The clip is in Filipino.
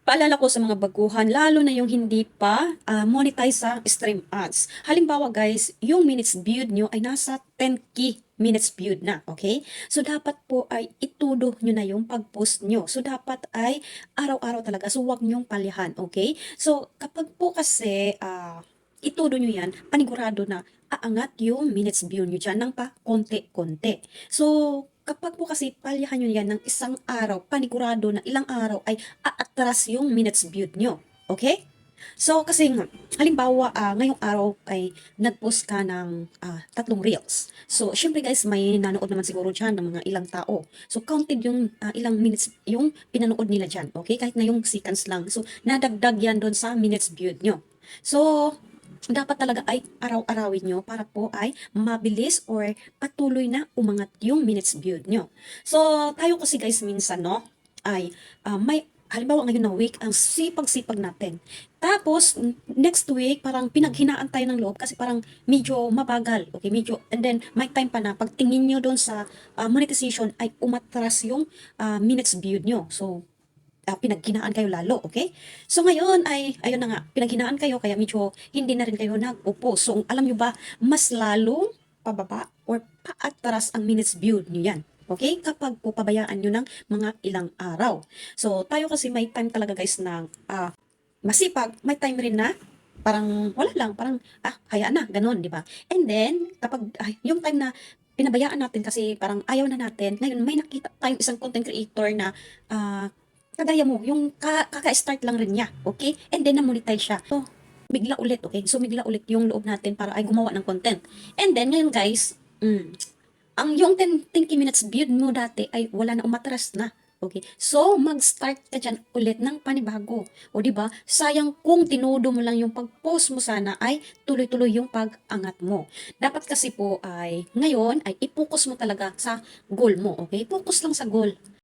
Paalala ko sa mga baguhan, lalo na yung hindi pa ah, monetize sa stream ads. Halimbawa guys, yung minutes viewed nyo ay nasa 10k minutes viewed na, okay? So dapat po ay itudo nyo na yung pag-post nyo. So dapat ay araw-araw talaga. So huwag nyong palihan, okay? So kapag po kasi ah, itudo nyo yan, panigurado na aangat yung minutes view nyo dyan ng pa konti-konti. So kapag po kasi palyahan nyo yan ng isang araw, panigurado na ilang araw ay aatras yung minutes viewed nyo. Okay? So, kasi halimbawa, ah, ngayong araw ay nag-post ka ng ah, tatlong reels. So, syempre guys, may nanood naman siguro dyan ng mga ilang tao. So, counted yung ah, ilang minutes yung pinanood nila dyan. Okay? Kahit na yung seconds lang. So, nadagdag yan doon sa minutes viewed nyo. So, dapat talaga ay araw-arawin nyo para po ay mabilis or patuloy na umangat yung minutes viewed nyo. So, tayo kasi guys minsan, no, ay ah, may, halimbawa ngayon na week, ang sipag-sipag natin. Tapos, next week, parang pinaghinaan tayo ng loob kasi parang medyo mabagal. Okay, medyo, and then, may time pa na, pag tingin nyo doon sa ah, monetization, ay umatras yung ah, minutes viewed nyo. So, ah, pinaghinaan kayo lalo, okay? So ngayon ay, ayun na nga, pinaghinaan kayo kaya medyo hindi na rin kayo nag-upo. So alam nyo ba, mas lalong pababa or paatras ang minutes viewed nyo yan. Okay? Kapag po pabayaan nyo ng mga ilang araw. So tayo kasi may time talaga guys na ah, masipag, may time rin na parang wala lang, parang ah, hayaan na, ganun, di ba? And then, kapag ay, yung time na pinabayaan natin kasi parang ayaw na natin, ngayon may nakita tayong isang content creator na ah, kagaya mo, yung ka- kaka-start lang rin niya, okay? And then na-monetize siya. So, bigla ulit, okay? So, bigla ulit yung loob natin para ay gumawa ng content. And then, ngayon guys, mm, ang yung 10, 10 minutes viewed mo dati ay wala na umatras na. Okay? So, mag-start ka dyan ulit ng panibago. O, di ba? Sayang kung tinudo mo lang yung pag-post mo sana ay tuloy-tuloy yung pag-angat mo. Dapat kasi po ay ngayon ay i-focus mo talaga sa goal mo. Okay? Focus lang sa goal.